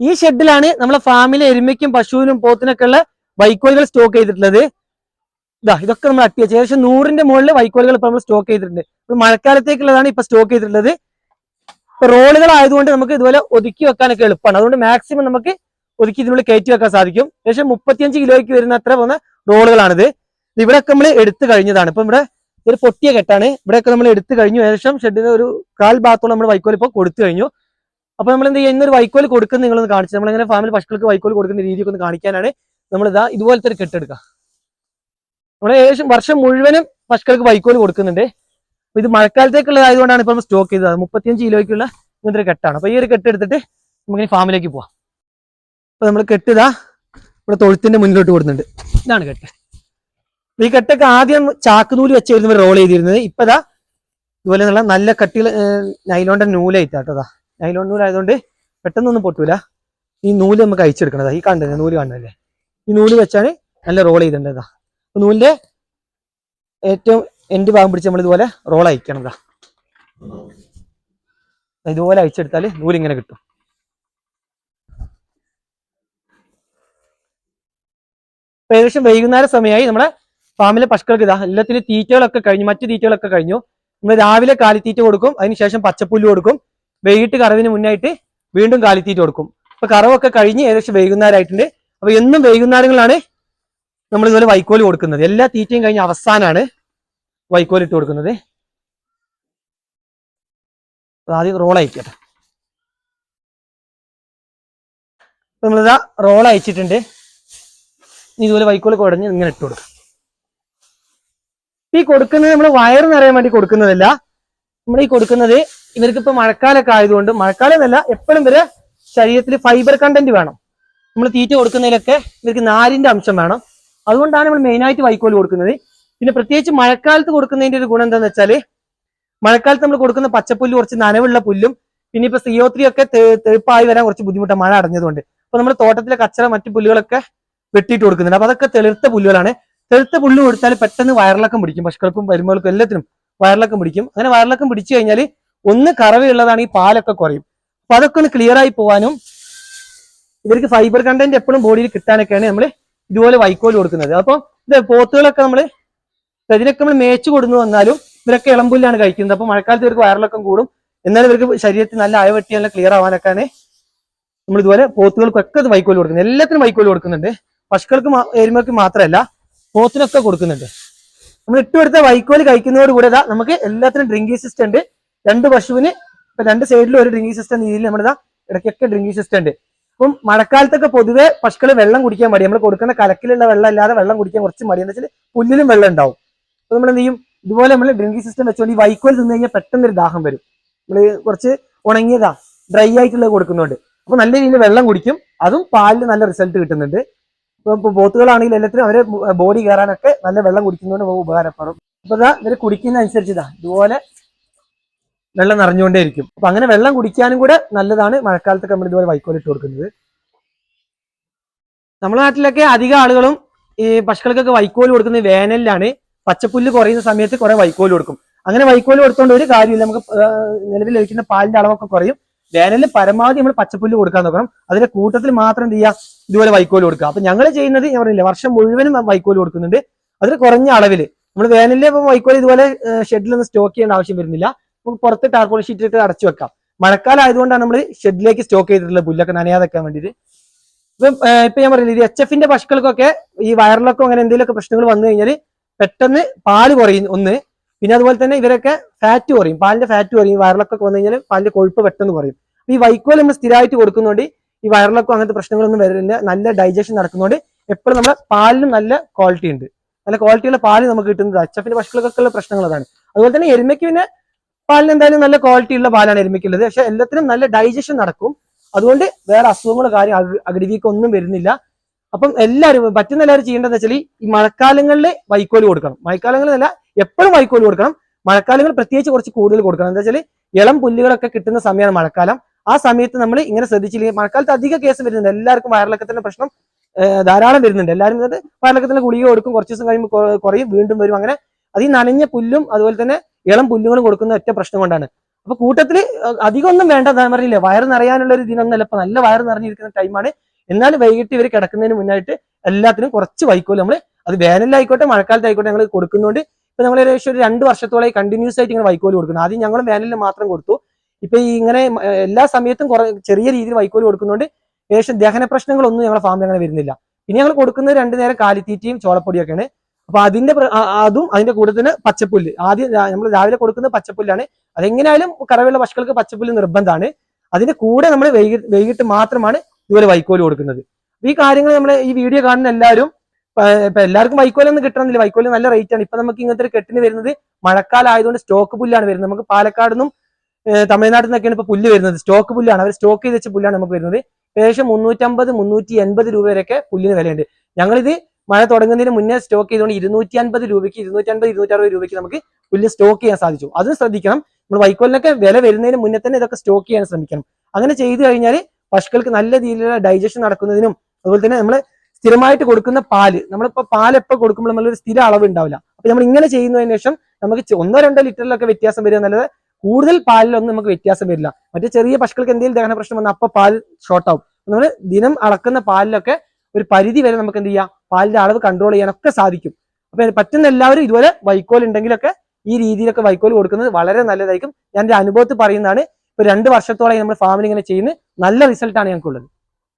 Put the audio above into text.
ഈ ഷെഡിലാണ് നമ്മളെ ഫാമിലെ എരുമയ്ക്കും പശുവിനും പോത്തിനൊക്കെ ഉള്ള വൈക്കോലുകൾ സ്റ്റോക്ക് ചെയ്തിട്ടുള്ളത്. ഇതാ ഇതൊക്കെ നമ്മൾ അട്ടി വെച്ച്. ഏകദേശം നൂറിന്റെ മുകളിൽ വൈക്കോലുകൾ ഇപ്പൊ നമ്മൾ സ്റ്റോക്ക് ചെയ്തിട്ടുണ്ട്. ഇപ്പൊ മഴക്കാലത്തേക്കുള്ളതാണ് ഇപ്പൊ സ്റ്റോക്ക് ചെയ്തിട്ടുള്ളത്. ഇപ്പൊ റോളുകൾ ആയതുകൊണ്ട് നമുക്ക് ഇതുപോലെ ഒതുക്കി വെക്കാനൊക്കെ എളുപ്പമാണ്. അതുകൊണ്ട് മാക്സിമം നമുക്ക് ഒതുക്കി ഇതിനുള്ളിൽ കയറ്റി വെക്കാൻ സാധിക്കും. ഏകദേശം മുപ്പത്തിയഞ്ച് കിലോയ്ക്ക് വരുന്ന അത്ര പോകുന്ന റോളുകളാണിത്. ഇവിടെയൊക്കെ നമ്മൾ എടുത്തു കഴിഞ്ഞതാണ്. ഇപ്പൊ ഇവിടെ ഒരു പൊട്ടിയ കെട്ടാണ്. ഇവിടെയൊക്കെ നമ്മൾ എടുത്തു കഴിഞ്ഞു. ഏകദേശം ഷെഡിന് ഒരു കാൽ ഭാഗത്തോളം നമ്മൾ വൈക്കോൽ ഇപ്പോൾ കൊടുത്തു കഴിഞ്ഞു. അപ്പൊ നമ്മൾ എന്ത് ഒരു വൈക്കോൽ കൊടുക്കുന്ന നിങ്ങളൊന്ന് കാണിച്ചു. നമ്മൾ നമ്മളിങ്ങനെ ഫാമിലി പശുക്കൾക്ക് വൈക്കോൽ കൊടുക്കുന്ന രീതിയൊക്കെ ഒന്ന് കാണിക്കാനാണ് നമ്മൾ ഇതാ ഇതുപോലത്തെ ഒരു കെട്ടെടുക്കുക നമ്മൾ ഏകദേശം വർഷം മുഴുവനും പശുക്കൾക്ക് വൈക്കോൽ കൊടുക്കുന്നുണ്ട്. അപ്പൊ ഇത് മഴക്കാലത്തേക്കുള്ള ആയതുകൊണ്ടാണ് ഇപ്പൊ നമ്മൾ സ്റ്റോക്ക് ചെയ്തത്. മുപ്പത്തിയഞ്ച് കിലോയ്ക്കുള്ള ഇങ്ങനത്തെ ഒരു കെട്ടാണ്. അപ്പൊ ഈ ഒരു കെട്ട് എടുത്തിട്ട് നമുക്ക് ഫാമിലേക്ക് പോവാം. അപ്പൊ നമ്മൾ കെട്ടിതാ ഇവിടെ തൊഴുത്തിന്റെ മുന്നിലോട്ട് കൊടുക്കുന്നുണ്ട് ഇതാണ് കെട്ട്. ഈ കെട്ടൊക്കെ ആദ്യം ചാക്കുനൂൽ വെച്ചായിരുന്നു റോൾ ചെയ്തിരുന്നത്. ഇപ്പതാ ഇതുപോലെ നല്ല കട്ടിയുള്ള നൈലോണ്ട നൈലോണിന്റെ നൂലായിട്ടാട്ടതാ നൈലോൺ നൂലായതുകൊണ്ട് പെട്ടെന്നൊന്നും പൊട്ടൂല. ഈ നൂൽ നമുക്ക് അയച്ചെടുക്കണതാ ഈ കണ്ടത് നൂൽ കണ്ടല്ലേ ഈ നൂൽ വെച്ചാണ് നല്ല റോൾ ചെയ്തിട്ടുണ്ടതാ അപ്പൊ നൂലിന്റെ ഏറ്റവും എൻഡ് ഭാഗം പിടിച്ച് നമ്മൾ ഇതുപോലെ റോൾ അയക്കണതാ ഇതുപോലെ അയച്ചെടുത്താൽ നൂലിങ്ങനെ കിട്ടും. ഏകദേശം വൈകുന്നേര സമയമായി നമ്മുടെ ഫാമിലെ പശുക്കൾക്ക് ഇതാ എല്ലാത്തിനും തീറ്റകളൊക്കെ കഴിഞ്ഞു മറ്റു തീറ്റകളൊക്കെ കഴിഞ്ഞു. നമ്മൾ രാവിലെ കാലിത്തീറ്റ കൊടുക്കും അതിനുശേഷം പച്ചപ്പുല്ല് കൊടുക്കും. വൈകിട്ട് കറവിന് മുന്നായിട്ട് വീണ്ടും കാലിത്തീറ്റ കൊടുക്കും. അപ്പൊ കറവൊക്കെ കഴിഞ്ഞ് ഏകദേശം വൈകുന്നേരമായിട്ടുണ്ട്. അപ്പൊ എന്നും വൈകുന്നേരങ്ങളാണ് നമ്മൾ ഇതുപോലെ വൈക്കോൽ കൊടുക്കുന്നത്. എല്ലാ തീറ്റയും കഴിഞ്ഞ അവസാനമാണ് വൈക്കോൽ ഇട്ട് കൊടുക്കുന്നത്. ആദ്യം റോൾ അയക്കട്ടെ. നമ്മളിതാ റോൾ അയച്ചിട്ടുണ്ട്. ഇതുപോലെ വൈക്കോൽ കുടഞ്ഞ് ഇങ്ങനെ ഇട്ട് കൊടുക്കും. ഈ കൊടുക്കുന്നത് നമ്മൾ വയറ് നിറയാൻ വേണ്ടി കൊടുക്കുന്നതല്ല. നമ്മൾ ഈ കൊടുക്കുന്നത് ഇവർക്ക് ഇപ്പൊ മഴക്കാലൊക്കെ ആയതുകൊണ്ട് മഴക്കാലം എന്നല്ല എപ്പോഴും ഇവരെ ശരീരത്തിൽ ഫൈബർ കണ്ടന്റ് വേണം. നമ്മൾ തീറ്റ കൊടുക്കുന്നതിലൊക്കെ ഇവർക്ക് നാരിന്റെ അംശം വേണം. അതുകൊണ്ടാണ് നമ്മൾ മെയിനായിട്ട് വൈക്കോൽ കൊടുക്കുന്നത്. പിന്നെ പ്രത്യേകിച്ച് മഴക്കാലത്ത് കൊടുക്കുന്നതിന്റെ ഒരു ഗുണം എന്താണെന്ന് വെച്ചാൽ മഴക്കാലത്ത് നമ്മൾ കൊടുക്കുന്ന പച്ചപ്പുല്ല് കുറച്ച് നനവുള്ള പുല്ലും പിന്നെ ഇപ്പൊ സിഒ ത്രീ ഒക്കെ തെളുപ്പായി വരാൻ കുറച്ച് ബുദ്ധിമുട്ടാണ് മഴ അടഞ്ഞതുകൊണ്ട്. അപ്പൊ നമ്മൾ തോട്ടത്തിലെ കച്ചറ മറ്റു പുല്ലുകളൊക്കെ വെട്ടിയിട്ട് കൊടുക്കുന്നുണ്ട്. അപ്പൊ അതൊക്കെ തെളിർത്ത പുല്ലുകളാണ്. തെളുത്ത പുല്ല് കൊടുത്താൽ പെട്ടെന്ന് വയറിളക്കം പിടിക്കും. പശുക്കൾക്കും വരുമ്പോൾക്കും എല്ലാത്തിനും വയറിളക്കം പിടിക്കും. അങ്ങനെ വയറിളക്കം പിടിച്ചു കഴിഞ്ഞാൽ ഒന്ന് കറവയുള്ളതാണ് ഈ പാലൊക്കെ കുറയും. അപ്പൊ അതൊക്കെ ഒന്ന് ക്ലിയർ ആയി പോകാനും ഇവർക്ക് ഫൈബർ കണ്ടന്റ് എപ്പോഴും ബോഡിയിൽ കിട്ടാനൊക്കെയാണ് നമ്മൾ ഇതുപോലെ വൈക്കോൽ കൊടുക്കുന്നത്. അപ്പം ഇത് പോത്തുകളൊക്കെ നമ്മൾ ഇതിനൊക്കെ നമ്മൾ മേച്ചു കൊടുന്നു വന്നാലും ഇവരൊക്കെ ഇളമ്പുല്ലാണ് കഴിക്കുന്നത്. അപ്പൊ മഴക്കാലത്ത് ഇവർക്ക് വയറിളക്കം കൂടും. എന്നാലും ഇവർക്ക് ശരീരത്തിൽ നല്ല അയവെട്ടി നല്ല ക്ലിയർ ആവാനൊക്കെയാണ് നമ്മൾ ഇതുപോലെ പോത്തുകൾക്കൊക്കെ ഇത് വൈക്കോൽ കൊടുക്കുന്നത്. എല്ലാത്തിനും വൈക്കോൽ കൊടുക്കുന്നുണ്ട്. പശുക്കൾക്ക് എരുമക്ക് മാത്രമല്ല പോത്തിനൊക്കെ കൊടുക്കുന്നുണ്ട്. നമ്മൾ ഇട്ടുകൊടുത്ത വൈക്കോൽ കഴിക്കുന്നതോടുകൂടെ നമുക്ക് എല്ലാത്തിനും ഡ്രിങ്കിങ് സിസ്റ്റം ഉണ്ട്. രണ്ട് പശുവിന് ഇപ്പൊ രണ്ട് സൈഡിലും ഒരു ഡ്രിങ്കിങ് സിസ്റ്റം രീതിയിൽ നമ്മുടെ ഇടയ്ക്കൊക്കെ ഡ്രിങ്കിങ് സിസ്റ്റം ഉണ്ട്. അപ്പം മഴക്കാലത്തൊക്കെ പൊതുവെ പശുക്കൾ വെള്ളം കുടിക്കാൻ മടി. നമ്മൾ കൊടുക്കുന്ന കലക്കിലുള്ള വെള്ളം അല്ലാതെ വെള്ളം കുടിക്കാൻ കുറച്ച് മടി. എന്ന് വെച്ചാൽ പുല്ലിലും വെള്ളം ഉണ്ടാവും. അപ്പൊ നമ്മൾ എന്ത് ചെയ്യും? ഇതുപോലെ നമ്മൾ ഡ്രിങ്കിങ് സിസ്റ്റം വെച്ചുകൊണ്ട് ഈ വൈക്കോൽ തിന്നു കഴിഞ്ഞാൽ പെട്ടെന്നൊരു ദാഹം വരും. നമ്മൾ കുറച്ച് ഉണങ്ങിയതാ ഡ്രൈ ആയിട്ടുള്ളത് കൊടുക്കുന്നുണ്ട്. അപ്പൊ നല്ല രീതിയിൽ വെള്ളം കുടിക്കും. അതും പാലിൽ നല്ല റിസൾട്ട് കിട്ടുന്നുണ്ട്. ഇപ്പൊ ബോത്തുകളാണെങ്കിൽ എല്ലാത്തിനും അവരെ ബോഡി കയറാനൊക്കെ നല്ല വെള്ളം കുടിക്കുന്നതുകൊണ്ട് ഉപകാരപ്പെടും. അപ്പൊ ഇതാ ഇവർ കുടിക്കുന്ന അനുസരിച്ച് ഇതാ. ഇതുപോലെ വെള്ളം നിറഞ്ഞുകൊണ്ടേ ഇരിക്കും അപ്പൊ അങ്ങനെ വെള്ളം കുടിക്കാനും കൂടെ നല്ലതാണ് മഴക്കാലത്തൊക്കെ നമ്മൾ ഇതുപോലെ വൈക്കോൽ ഇട്ട് കൊടുക്കുന്നത്. നമ്മുടെ നാട്ടിലൊക്കെ അധിക ആളുകളും ഈ പശുക്കൾക്കൊക്കെ വൈക്കോൽ കൊടുക്കുന്നത് വേനലിലാണ് പച്ചപ്പുല്ല് കുറയുന്ന സമയത്ത് കുറെ വൈക്കോൽ കൊടുക്കും. അങ്ങനെ വൈക്കോൽ കൊടുത്തോണ്ട് ഒരു കാര്യമില്ല. നമുക്ക് നിലവിൽ ലഭിക്കുന്ന പാലിന്റെ അളവൊക്കെ കുറയും. വേനലിൽ പരമാവധി നമ്മൾ പച്ചപ്പുല്ല് കൊടുക്കാൻ നോക്കണം. അതിന്റെ കൂട്ടത്തിൽ മാത്രം എന്ത് ചെയ്യുക? ഇതുപോലെ വൈക്കോൽ കൊടുക്കുക. അപ്പൊ ഞങ്ങൾ ചെയ്യുന്നത് ഞാൻ പറഞ്ഞില്ല വർഷം മുഴുവനും വൈക്കോൽ കൊടുക്കുന്നുണ്ട്. അതിൽ കുറഞ്ഞ അളവിൽ നമ്മൾ വേനലിൽ വൈക്കോൽ ഇതുപോലെ ഷെഡിലൊന്നും സ്റ്റോക്ക് ചെയ്യേണ്ട ആവശ്യം വരുന്നില്ല. പുറത്ത് ടാർപോൾ ഷീറ്റ് ഇട്ട് അടച്ചു വെക്കാം. മഴക്കാലം ആയതുകൊണ്ടാണ് നമ്മൾ ഷെഡിലേക്ക് സ്റ്റോക്ക് ചെയ്തിട്ടുള്ളത് പുല്ലൊക്കെ നനയാതെക്കാൻ വേണ്ടിയിട്ട്. ഇപ്പം ഇപ്പൊ ഞാൻ പറഞ്ഞില്ല എച്ച് എഫിന്റെ പശുക്കൾക്കൊക്കെ ഈ വയറിലൊക്കെ അങ്ങനെ എന്തെങ്കിലുമൊക്കെ പ്രശ്നങ്ങൾ വന്നു കഴിഞ്ഞാൽ പെട്ടെന്ന് പാൽ കുറയും ഒന്ന്. പിന്നെ അതുപോലെ തന്നെ ഇവരൊക്കെ ഫാറ്റ് കുറയും. പാലിന്റെ ഫാറ്റ് കുറയും. വയറിലൊക്കെ വന്നു കഴിഞ്ഞാൽ പാലിന്റെ കൊഴുപ്പ് പെട്ടെന്ന് കുറയും. ഈ വൈക്കോൽ നമ്മൾ സ്ഥിരമായിട്ട് കൊടുക്കുന്നതുകൊണ്ട് ഈ വയറിലൊക്കെ അങ്ങനത്തെ പ്രശ്നങ്ങളൊന്നും വരുന്നില്ല നല്ല ഡൈജഷൻ നടക്കുന്നതുകൊണ്ട് എപ്പോഴും നമ്മുടെ പാലിനും നല്ല ക്വാളിറ്റി ഉണ്ട്. നല്ല ക്വാളിറ്റിയുള്ള പാൽ നമുക്ക് കിട്ടുന്നത് എച്ച് പശുക്കൾക്കൊക്കെ ഉള്ള പ്രശ്നങ്ങൾ അതാണ്. അതുപോലെ തന്നെ എരുമയ്ക്ക് പിന്നെ പാലിന് എന്തായാലും നല്ല ക്വാളിറ്റി ഉള്ള പാലാണ് എരുമയ്ക്കുള്ളത് പക്ഷെ എല്ലാത്തിനും നല്ല ഡൈജഷൻ നടക്കും. അതുകൊണ്ട് വേറെ അസുഖങ്ങളോ കാര്യം ഒന്നും വരുന്നില്ല. അപ്പം എല്ലാവരും പറ്റുന്ന എല്ലാവരും ചെയ്യേണ്ടതെന്ന് വെച്ചാൽ ഈ മഴക്കാലങ്ങളിൽ വൈക്കോൽ കൊടുക്കണം. മഴക്കാലങ്ങളിൽ മഴക്കാലങ്ങളിലല്ല എപ്പോഴും വൈക്കോൽ കൊടുക്കണം. മഴക്കാലങ്ങൾ പ്രത്യേകിച്ച് കുറച്ച് കൂടുതൽ കൊടുക്കണം. എന്താ വെച്ചാൽ ഇളം പുല്ലുകളൊക്കെ കിട്ടുന്ന സമയമാണ് മഴക്കാലം. ആ സമയത്ത് നമ്മൾ ഇങ്ങനെ ശ്രദ്ധിച്ചില്ലെങ്കിൽ മഴക്കാലത്ത് അധിക കേസ് വരുന്നുണ്ട്. എല്ലാവർക്കും വയറിളക്കത്തിന്റെ പ്രശ്നം ധാരാളം വരുന്നുണ്ട്. എല്ലാവരും വയറിളക്കത്തിന്റെ ഗുളിക കൊടുക്കും. കുറച്ച് ദിവസം കഴിയുമ്പോൾ കുറയും വീണ്ടും വരും. അങ്ങനെ അത് നനഞ്ഞ പുല്ലും അതുപോലെ തന്നെ ഇളം പുല്ലുകളും കൊടുക്കുന്ന ഒറ്റ പ്രശ്നം കൊണ്ടാണ്. അപ്പൊ കൂട്ടത്തിൽ അധികം ഒന്നും വേണ്ട ഞാൻ വയറ് നിറയാനുള്ള ഒരു ദിനം ഇപ്പൊ നല്ല വയറ് നിറഞ്ഞിരിക്കുന്ന ടൈമാണ്. എന്നാൽ വൈകിട്ട് ഇവർ കിടക്കുന്നതിന് മുന്നായിട്ട് എല്ലാത്തിനും കുറച്ച് വൈക്കോൽ നമ്മൾ അത് വേനലിലായിക്കോട്ടെ മഴക്കാലത്തായിക്കോട്ടെ ഞങ്ങൾ കൊടുക്കുന്നുണ്ട്. ഇപ്പൊ നമ്മൾ ഏകദേശം ഒരു രണ്ട് വർഷത്തോളമായി കണ്ടിന്യൂസ് ആയിട്ട് ഇങ്ങനെ വൈക്കോൽ കൊടുക്കുന്നു. ആദ്യം ഞങ്ങൾ വേനലിൽ മാത്രം കൊടുത്തു. ഇപ്പൊ ഈ ഇങ്ങനെ എല്ലാ സമയത്തും കുറെ ചെറിയ രീതിയിൽ വൈക്കോൽ കൊടുക്കുന്നുണ്ട്. ഏകദേശം ദഹന പ്രശ്നങ്ങളൊന്നും ഞങ്ങളുടെ ഫാമിൽ അങ്ങനെ വരുന്നില്ല. പിന്നെ ഞങ്ങൾ കൊടുക്കുന്നത് രണ്ടു നേരം കാലിത്തീറ്റയും ചോളപ്പൊടിയൊക്കെയാണ്. അപ്പൊ അതിന്റെ അതും അതിന്റെ കൂടെ തന്നെ പച്ചപ്പുല്ല്. ആദ്യം നമ്മൾ രാവിലെ കൊടുക്കുന്ന പച്ചപ്പുല്ലാണ്. അതെങ്ങനെയായാലും കറവയുള്ള പശുക്കൾക്ക് പച്ചപ്പുല്ല് നിർബന്ധമാണ്. അതിന്റെ കൂടെ നമ്മൾ വൈകിട്ട് വൈകിട്ട് മാത്രമാണ് ഇതുപോലെ വൈക്കോൽ കൊടുക്കുന്നത്. ഈ കാര്യങ്ങൾ നമ്മൾ ഈ വീഡിയോ കാണുന്ന എല്ലാവരും ഇപ്പൊ എല്ലാവർക്കും വൈക്കോലൊന്നും കിട്ടണമെന്നില്ല. വൈക്കോൽ നല്ല റേറ്റ് ആണ്. ഇപ്പൊ നമുക്ക് ഇങ്ങനത്തെ ഒരു കെട്ടിന് വരുന്നത് മഴക്കാലം ആയതുകൊണ്ട് സ്റ്റോക്ക് പുല്ലാണ് വരുന്നത്. നമുക്ക് പാലക്കാട് നിന്നും തമിഴ്നാട്ടിൽ നിന്നൊക്കെയാണ് ഇപ്പൊ പുല്ല് വരുന്നത്. സ്റ്റോക്ക് പുല്ലാണ്. അവർ സ്റ്റോക്ക് ചെയ്ത് വെച്ച പുല്ലാണ് നമുക്ക് വരുന്നത്. ഏകദേശം മുന്നൂറ്റമ്പത് മുന്നൂറ്റി എൺപത് രൂപ വരെയൊക്കെ പുല്ലിന് വിലയുണ്ട്. ഞങ്ങളിത് മഴ തുടങ്ങുന്നതിന് മുന്നേ സ്റ്റോക്ക് ചെയ്തുകൊണ്ട് ഇരുന്നൂറ്റി അൻപത് രൂപയ്ക്ക് ഇരുന്നൂറ്റി അൻപത് ഇരുന്നൂറ്റി അറുപത് രൂപയ്ക്ക് നമുക്ക് പുല്ല് സ്റ്റോക്ക് ചെയ്യാൻ സാധിച്ചു. അതും ശ്രദ്ധിക്കണം. നമ്മൾ വൈക്കോലിനൊക്കെ വില വരുന്നതിന് മുന്നേ തന്നെ ഇതൊക്കെ സ്റ്റോക്ക് ചെയ്യാൻ ശ്രമിക്കണം. അങ്ങനെ ചെയ്തു കഴിഞ്ഞാൽ പശുക്കൾക്ക് നല്ല രീതിയിലുള്ള ഡൈജഷൻ നടക്കുന്നതിനും അതുപോലെ തന്നെ നമ്മൾ സ്ഥിരമായിട്ട് കൊടുക്കുന്ന പാൽ നമ്മളിപ്പോ പാൽ എപ്പോൾ കൊടുക്കുമ്പോൾ നമ്മളൊരു സ്ഥിര അളവ് ഉണ്ടാവില്ല അപ്പൊ നമ്മൾ ഇങ്ങനെ ചെയ്യുന്നതിന് ശേഷം നമുക്ക് ഒന്നോ രണ്ടോ ലിറ്ററിലൊക്കെ വ്യത്യാസം വരിക എന്നുള്ളത് കൂടുതൽ പാലിലൊന്നും നമുക്ക് വ്യത്യാസം വരില്ല. മറ്റേ ചെറിയ പശുക്കൾക്ക് എന്തെങ്കിലും ദഹന പ്രശ്നം വന്നാൽ അപ്പൊ പാൽ ഷോർട്ട് ആവും. നമ്മൾ ദിനം അളക്കുന്ന പാലിലൊക്കെ ഒരു പരിധി വരെ നമുക്ക് എന്ത് ചെയ്യാം? പാലിന്റെ അളവ് കൺട്രോൾ ചെയ്യാനൊക്കെ സാധിക്കും. അപ്പൊ പറ്റുന്ന എല്ലാവരും ഇതുപോലെ വൈക്കോൽ ഉണ്ടെങ്കിലൊക്കെ ഈ രീതിയിലൊക്കെ വൈക്കോൽ കൊടുക്കുന്നത് വളരെ നല്ലതായിരിക്കും. ഞാൻ എന്റെ അനുഭവത്തിൽ പറയുന്നതാണ് ഇപ്പൊ രണ്ട് വർഷത്തോളം നമ്മൾ ഫാമിലി ഇങ്ങനെ ചെയ്യുന്നത് നല്ല റിസൾട്ടാണ് ഞങ്ങൾക്കുള്ളത്.